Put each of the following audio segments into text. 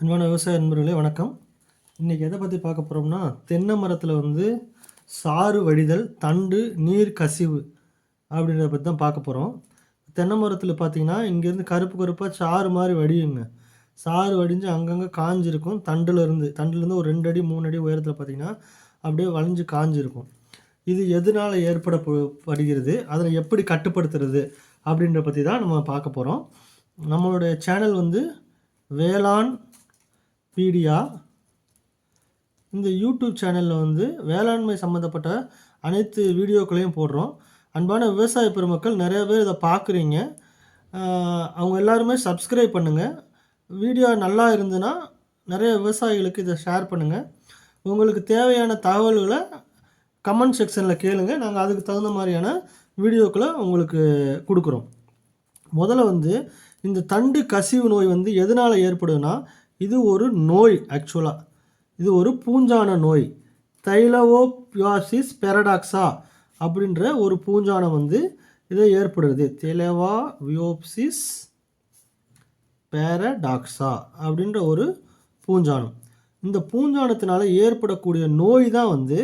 அன்பான விவசாய நண்பர்களே வணக்கம். இன்றைக்கி எதை பற்றி பார்க்க போகிறோம்னா தென்னை மரத்தில் வந்து சாறு வடிதல் தண்டு நீர் கசிவு அப்படின்றத பற்றி தான் பார்க்க போகிறோம் தென்னை மரத்தில் பார்த்தீங்கன்னா இங்கேருந்து கருப்பு கருப்பாக சாறு மாதிரி வடியுங்க. சாறு வடிஞ்சு அங்கங்கே காஞ்சிருக்கும். தண்டுலேருந்து தண்டுலேருந்து ஒரு ரெண்டு அடி மூணு அடி உயரத்தில் பார்த்தீங்கன்னா அப்படியே வளைஞ்சு காஞ்சிருக்கும். இது எதனால் ஏற்பட ஏற்படப்படுகிறது அதை எப்படி கட்டுப்படுத்துறது? அப்படின்ற பற்றி தான் நம்ம பார்க்க போகிறோம் நம்மளுடைய சேனல் வந்து வேளாண் பீடியா. இந்த யூடியூப் சேனலில் வந்து வேளாண்மை சம்மந்தப்பட்ட அனைத்து வீடியோக்களையும் போடுறோம். அன்பான விவசாய பெருமக்கள் நிறைய பேர் இதை பார்க்குறீங்க. அவங்க எல்லாருமே சப்ஸ்கிரைப் பண்ணுங்கள் வீடியோ நல்லா இருந்ததுன்னா நிறைய விவசாயிகளுக்கு இதை ஷேர் பண்ணுங்கள் உங்களுக்கு தேவையான தகவல்களை கமெண்ட் செக்ஷனில் கேளுங்க. நாங்கள் அதுக்கு தகுந்த மாதிரியான வீடியோக்களை உங்களுக்கு கொடுக்குறோம். முதல்ல வந்து இந்த தண்டு கசிவு நோய் வந்து எதனால் ஏற்படுதுன்னா இது ஒரு நோய் ஆக்சுவலாக இது ஒரு பூஞ்சான நோய். தைலவோபியாசிஸ் பெரடாக்ஸா அப்படின்ற ஒரு பூஞ்சானம் வந்து இதை ஏற்படுது. தெலவா வியோப்சிஸ் பேரடாக்ஸா அப்படின்ற ஒரு பூஞ்சானம். இந்த பூஞ்சானத்தினால ஏற்படக்கூடிய நோய் தான் வந்து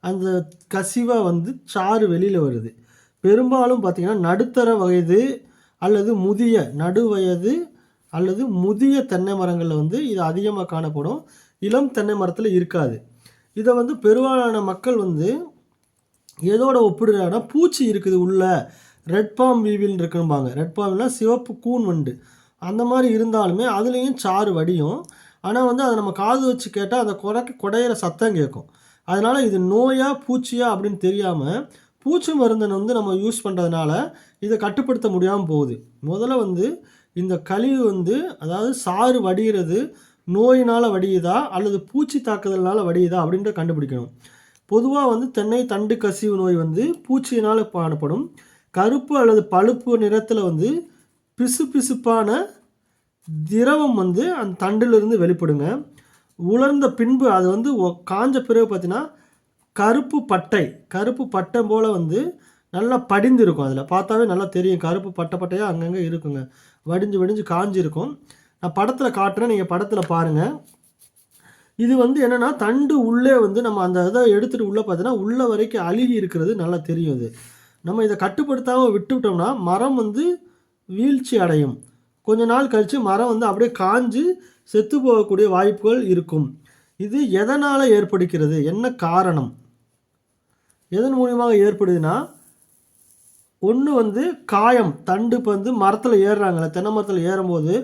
அந்த கசிவை வந்து சாறு வெளியில் வருது. பெரும்பாலும் பார்த்திங்கன்னா நடுத்தர வயது அல்லது முதிய நடுவயது அல்லது முதிய தென்னை மரங்களில் வந்து இது அதிகமாக காணப்படும். இளம் தென்னை மரத்தில் இருக்காது. இதை வந்து பெரும்பாலான மக்கள் வந்து எதோட ஒப்பிடுறாங்கன்னா பூச்சி இருக்குது உள்ள. ரெட் பாம் வீவில் இருக்கும்பாங்க. ரெட் பாம்னா சிவப்பு கூன் வண்டு. அந்த மாதிரி இருந்தாலுமே அதுலேயும் சாறு வடியும். ஆனால் வந்து அதை நம்ம காது வச்சு கேட்டால் அந்த குறைக்க குடையிற சத்தம் கேட்கும். அதனால் இது நோயா பூச்சியா அப்படின்னு தெரியாமல் பூச்சி மருந்தை வந்து நம்ம யூஸ் பண்ணுறதுனால இதை கட்டுப்படுத்த முடியாமல் போகுது. முதல்ல வந்து இந்த கழிவு வந்து அதாவது சாறு வடிகிறது நோயினால் வடியுதா அல்லது பூச்சி தாக்குதல்னால் வடியுதா அப்படின்றத கண்டுபிடிக்கணும். பொதுவாக வந்து தென்னை தண்டு கசிவு நோய் வந்து பூச்சியினால் காணப்படும். கருப்பு அல்லது பழுப்பு நிறத்தில் வந்து பிசு பிசுப்பான திரவம் வந்து அந்த தண்டிலிருந்து வெளிப்படுங்க. உலர்ந்த பின்பு அது வந்து ஒ- காஞ்ச பிறகு பார்த்தீங்கன்னா கருப்பு பட்டை கருப்பு பட்டை போல் வந்து நல்லா படிந்து இருக்கும் அதில். பார்த்தாவே நல்லா தெரியும். கருப்பு பட்டை பட்டையாக அங்கங்கே இருக்குங்க. வடிஞ்சு வடிஞ்சு காஞ்சிருக்கும். நான் படத்தில் காட்டுறேன் நீங்கள் படத்தில் பாருங்கள் இது வந்து என்னென்னா தண்டு உள்ளே வந்து நம்ம அந்த இதை எடுத்துகிட்டு உள்ளே பார்த்தீங்கன்னா உள்ள வரைக்கும் அழுகி இருக்கிறது நல்லா தெரியும் இது. நம்ம இதை கட்டுப்படுத்தாமல் விட்டுவிட்டோம்னா மரம் வந்து வீழ்ச்சி அடையும். கொஞ்ச நாள் கழித்து மரம் வந்து அப்படியே காஞ்சு செத்து போகக்கூடிய வாய்ப்புகள் இருக்கும். இது எதனால் ஏற்படுகிறது? என்ன காரணம்? எதன் மூலியமாக ஏற்படுதுன்னா ஒன்று வந்து காயம் தண்டு இப்போ வந்து மரத்தில் ஏறுறாங்களே தென்னை மரத்தில் ஏறும்போது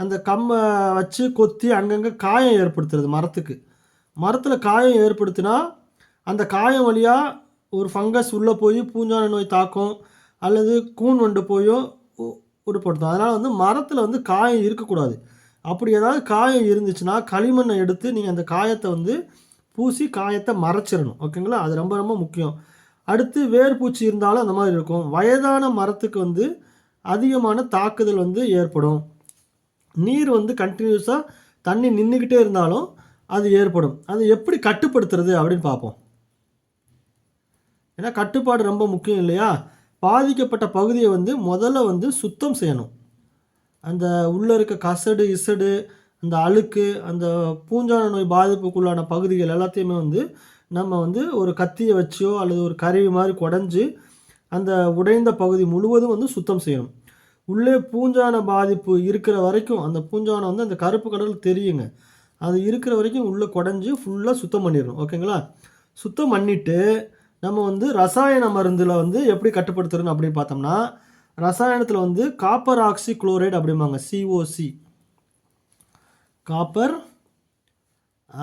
அந்த கம்மை வச்சு கொத்தி அங்கங்கே காயம் ஏற்படுத்துறது மரத்துக்கு. மரத்தில் காயம் ஏற்படுத்தினா அந்த காயம் வழியாக ஒரு ஃபங்கஸ் உள்ளே போய் பூஞ்சான நோய் தாக்கும் அல்லது கூன் வண்டு போயோ உ- உட்படுத்தும் அதனால் வந்து மரத்தில் வந்து காயம் இருக்கக்கூடாது. அப்படி ஏதாவது காயம் இருந்துச்சுன்னா களிமண்ணை எடுத்து நீங்கள் அந்த காயத்தை வந்து பூசி காயத்தை மறைச்சிடணும். ஓகேங்களா? அது ரொம்ப ரொம்ப முக்கியம். அடுத்து வேர்பூச்சி இருந்தாலும் அந்த மாதிரி இருக்கும். வயதான மரத்துக்கு வந்து அதிகமான தாக்குதல் வந்து ஏற்படும். நீர் வந்து கண்டினியூஸாக தண்ணி நின்றுக்கிட்டே இருந்தாலும் அது ஏற்படும். அது எப்படி கட்டுப்படுத்துறது அப்படின்னு பார்ப்போம். ஏன்னா கட்டுப்பாடு ரொம்ப முக்கியம் இல்லையா? பாதிக்கப்பட்ட பகுதியை வந்து முதல்ல வந்து சுத்தம் செய்யணும். அந்த உள்ளே இருக்க கசடு இசடு அந்த அழுக்கு அந்த பூஞ்சான நோய் பாதிப்புக்குள்ளான பகுதிகள் எல்லாத்தையுமே வந்து நம்ம வந்து ஒரு கத்தியை வச்சோ அல்லது ஒரு கருவி மாதிரி குடஞ்சி அந்த உடைந்த பகுதி முழுவதும் வந்து சுத்தம் செய்யணும். உள்ளே பூஞ்சான பாதிப்பு இருக்கிற வரைக்கும் அந்த பூஞ்சானம் வந்து அந்த கருப்பு கடல் தெரியுங்க. அது இருக்கிற வரைக்கும் உள்ளே குடஞ்சி ஃபுல்லாக சுத்தம் பண்ணிடணும். ஓகேங்களா? சுத்தம் பண்ணிவிட்டு நம்ம வந்து ரசாயன மருந்தில் வந்து எப்படி கட்டுப்படுத்துறோன்னு அப்படின்னு பார்த்தோம்னா ரசாயனத்தில் வந்து காப்பர் ஆக்சி குளோரைடு அப்படிம்பாங்க COC copper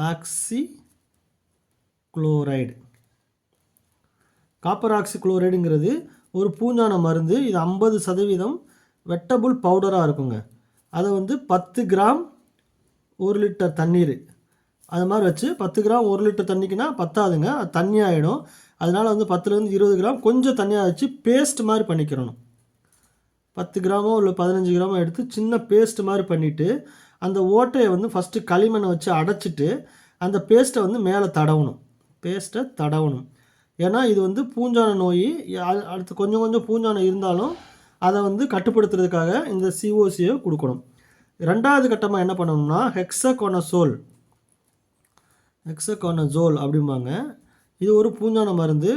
oxy chloride. Copper oxy குளோரைடுங்கிறது ஒரு பூஞ்சான மருந்து. இது ஐம்பது சதவீதம் வெட்டபுள் பவுடராக இருக்குங்க. அதை வந்து பத்து கிராம் ஒரு லிட்டர் தண்ணீர். அது மாதிரி வச்சு பத்து கிராம் ஒரு லிட்டர் தண்ணிக்குன்னா பத்தாதுங்க. அது தண்ணி ஆகிடும் அதனால் வந்து பத்துலேருந்து இருபது கிராம் கொஞ்சம் தண்ணியாக வச்சு பேஸ்ட் மாதிரி பண்ணிக்கிறணும். பத்து கிராமோ இல்லை பதினஞ்சு கிராமோ எடுத்து சின்ன பேஸ்ட் மாதிரி பண்ணிவிட்டு அந்த ஓட்டையை வந்து ஃபஸ்ட்டு களிமண்ணை வச்சு அடைச்சிட்டு அந்த பேஸ்ட்டை வந்து மேலே தடவணும். பேஸ்ட்டை தடவணும். ஏன்னா இது வந்து பூஞ்சான நோய் அடுத்து கொஞ்சம் கொஞ்சம் பூஞ்சானம் இருந்தாலும் அதை வந்து கட்டுப்படுத்துறதுக்காக இந்த சிஓசியை கொடுக்கணும். ரெண்டாவது கட்டமாக என்ன பண்ணணும்னா ஹெக்ஸகோனசோல் ஹெக்ஸகோனசோல் அப்படிம்பாங்க. இது ஒரு பூஞ்சான மருந்து.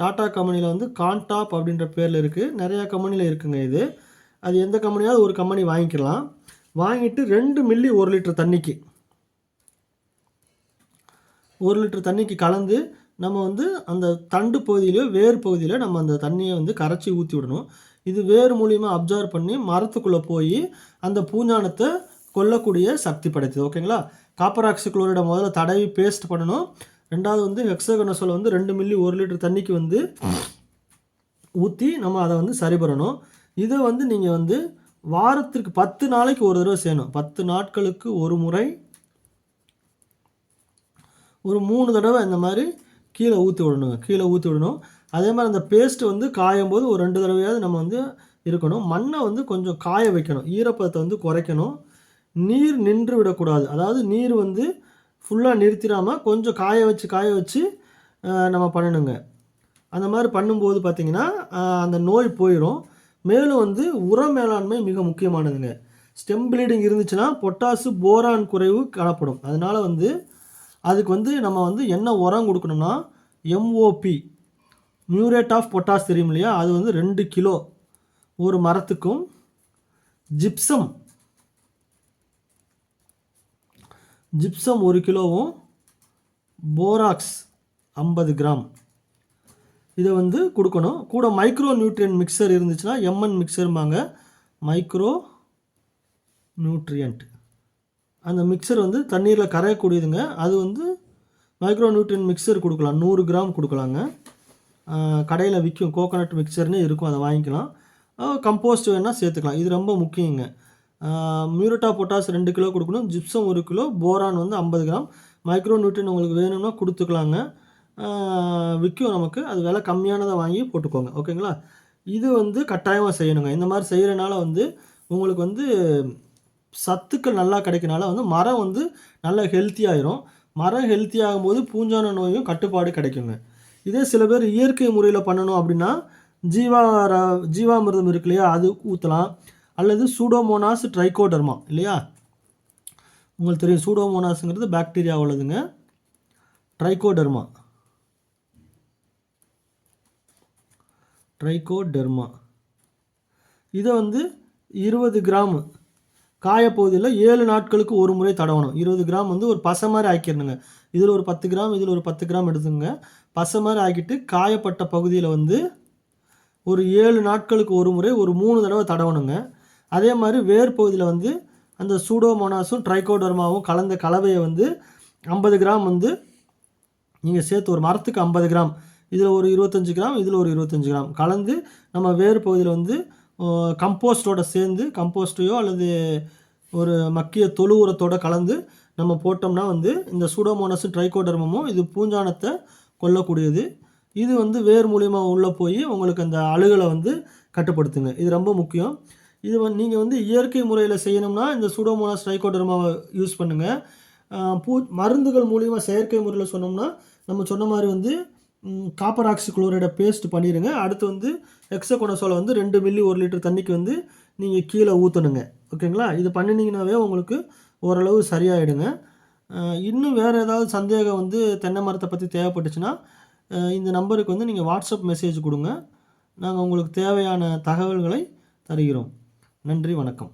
டாடா கம்பெனியில் வந்து கான்டாப் அப்படின்ற பேரில் இருக்குது நிறையா கம்பெனியில் இருக்குங்க இது. அது எந்த கம்பெனியாவது ஒரு கம்பெனி வாங்கிக்கலாம். வாங்கிட்டு ரெண்டு மில்லி ஒரு லிட்டர் தண்ணிக்கு. ஒரு லிட்டர் தண்ணிக்கு கலந்து நம்ம வந்து அந்த தண்டு பகுதியிலையோ வேர் பகுதியிலையோ நம்ம அந்த தண்ணியை வந்து கரைச்சி ஊற்றி விடணும். இது வேர் மூலியமாக அப்சர்வ் பண்ணி மரத்துக்குள்ளே போய் அந்த பூஞ்சானத்தை கொல்லக்கூடிய சக்தி படைத்தது. ஓகேங்களா? காப்பர் ஆக்சிக்ளோரைடை முதல்ல தடவி பேஸ்ட் பண்ணணும். ரெண்டாவது வந்து ஹெக்ஸகனசோல் வந்து ரெண்டு மில்லி ஒரு லிட்டர் தண்ணிக்கு வந்து ஊற்றி நம்ம அதை வந்து சரி பண்ணணும். இதை வந்து நீங்கள் வந்து வாரத்திற்கு பத்து நாளைக்கு ஒரு தடவை செய்யணும். பத்து நாட்களுக்கு ஒரு முறை ஒரு மூணு தடவை இந்த மாதிரி கீழே ஊற்றி விடணுங்க. கீழே ஊற்றி விடணும். அதே மாதிரி அந்த பேஸ்ட் வந்து காயும் போது ஒரு ரெண்டு தடவையாவது நம்ம வந்து இருக்கணும். மண்ணை வந்து கொஞ்சம் காய வைக்கணும். ஈரப்பதத்தை வந்து குறைக்கணும். நீர் நின்று விடக்கூடாது. அதாவது நீர் வந்து ஃபுல்லாக நிறுத்திடாமல் கொஞ்சம் காய வச்சு காய வச்சு நம்ம பண்ணணுங்க. அந்த மாதிரி பண்ணும்போது பார்த்திங்கன்னா அந்த நோய் போயிடும் மேலும் வந்து உர மேலாண்மை மிக முக்கியமானதுங்க. ஸ்டெம் ப்ளீடிங் இருந்துச்சுன்னா பொட்டாசு போரான் குறைவு காணப்படும். அதனால் வந்து அதுக்கு வந்து நம்ம வந்து என்ன உரம் கொடுக்கணும்னா எம்ஓபி மியூரேட் ஆஃப் பொட்டாஸ் தெரியும் இல்லையா? அது வந்து ரெண்டு கிலோ ஒரு மரத்துக்கும் ஜிப்சம் ஜிப்சம் ஒரு கிலோவும் போராக்ஸ் ஐம்பது கிராம். இதை வந்து கொடுக்கணும். கூட மைக்ரோ நியூட்ரியன்ட் மிக்சர் இருந்துச்சுன்னா எம்என் மிக்சர்மாங்க மைக்ரோ நியூட்ரியன்ட் அந்த மிக்சர் வந்து தண்ணீரில் கரையக்கூடியதுங்க. அது வந்து மைக்ரோ நியூட்ரியன் மிக்சர் கொடுக்கலாம். நூறு கிராம் கொடுக்கலாங்க. கடையில் விற்கும் கோகோனட் மிக்சர்னு இருக்கும். அதை வாங்கிக்கலாம். கம்போஸ்ட் வேணால் சேர்த்துக்கலாம். இது ரொம்ப முக்கியங்க. மியூரட்டா பொட்டாஸ் ரெண்டு கிலோ கொடுக்கணும். ஜிப்சம் ஒரு கிலோ. போரான் வந்து ஐம்பது கிராம். மைக்ரோ நியூட்ரியன் உங்களுக்கு வேணும்னா கொடுத்துக்கலாங்க. விற்கும் நமக்கு. அது விலை கம்மியானதை வாங்கி போட்டுக்கோங்க. ஓகேங்களா? இது வந்து கட்டாயமாக செய்யணுங்க. இந்த மாதிரி செய்கிறனால வந்து உங்களுக்கு வந்து சத்துக்கள் நல்லா கிடைக்கனால வந்து மரம் வந்து நல்லா ஹெல்த்தியாயிரும் மரம் ஹெல்த்தி ஆகும்போது பூஞ்சான நோயும் கட்டுப்பாடு கிடைக்குங்க. இதே சில பேர் இயற்கை முறையில் பண்ணணும் அப்படின்னா ஜீவா ர- ஜீவாமிர்தம் இருக்கு இல்லையா அது ஊற்றலாம் அல்லது சூடோமோனாஸ் ட்ரைகோடர்மா இல்லையா? உங்களுக்கு தெரியும் சூடோமோனாஸுங்கிறது பாக்டீரியா உள்ளதுங்க. ட்ரைகோடர்மா. ட்ரைகோடெர்மா. இதை வந்து இருபது கிராம் காயப்பகுதியில் ஏழு நாட்களுக்கு ஒரு முறை தடவணும். இருபது கிராம் வந்து ஒரு பசை மாதிரி ஆக்கிடணுங்க. இதில் ஒரு பத்து கிராம் இதில் ஒரு பத்து கிராம் எடுத்துங்க. பசை மாதிரி ஆக்கிட்டு காயப்பட்ட பகுதியில் வந்து ஒரு ஏழு நாட்களுக்கு ஒரு முறை ஒரு மூணு தடவை தடவணுங்க. அதே மாதிரி வேர் பகுதியில் வந்து அந்த சூடோமோனாஸும் ட்ரைகோடர்மாவும் கலந்த கலவையை வந்து ஐம்பது கிராம் வந்து நீங்கள் சேர்த்து ஒரு மரத்துக்கு ஐம்பது கிராம் இதில் ஒரு இருபத்தஞ்சி கிராம் இதில் ஒரு இருபத்தஞ்சி கிராம் கலந்து நம்ம வேறு பகுதியில் வந்து கம்போஸ்டோட சேர்ந்து கம்போஸ்டையோ அல்லது ஒரு மக்கிய தொழு உரத்தோட கலந்து நம்ம போட்டோம்னா வந்து இந்த சூடோமோனஸும் ட்ரைகோடர்மமும் இது பூஞ்சானத்தை கொல்லக்கூடியது. இது வந்து வேர் மூலிமா உள்ளே போய் உங்களுக்கு அந்த அழுகலை வந்து கட்டுப்படுத்துங்க. இது ரொம்ப முக்கியம். இது வந்து நீங்கள் வந்து இயற்கை முறையில் செய்யணும்னா இந்த சூடோமோனாஸ் ட்ரைகோடர்மாவை யூஸ் பண்ணுங்கள் பூ மருந்துகள் மூலிமா செயற்கை முறையில் சொன்னோம்னா நம்ம சொன்ன மாதிரி வந்து காப்பர் ஆக்சி குளோரைடை பேஸ்ட் பண்ணிடுங்க அடுத்து வந்து எக்ஸகோனசோலை வந்து ரெண்டு மில்லி ஒரு லிட்டர் தண்ணிக்கு வந்து நீங்கள் கீழே ஊற்றணுங்க ஓகேங்களா? இது பண்ணினீங்கனாவே உங்களுக்கு ஓரளவு சரியாயிடுங்க. இன்னும் வேறு ஏதாவது சந்தேகம் வந்து தென்னை மரத்தை பற்றி தேவைப்பட்டுச்சுன்னா இந்த நம்பருக்கு வந்து நீங்கள் வாட்ஸ்அப் மெசேஜ் கொடுங்க. நாங்கள் உங்களுக்கு தேவையான தகவல்களை தருகிறோம். நன்றி வணக்கம்.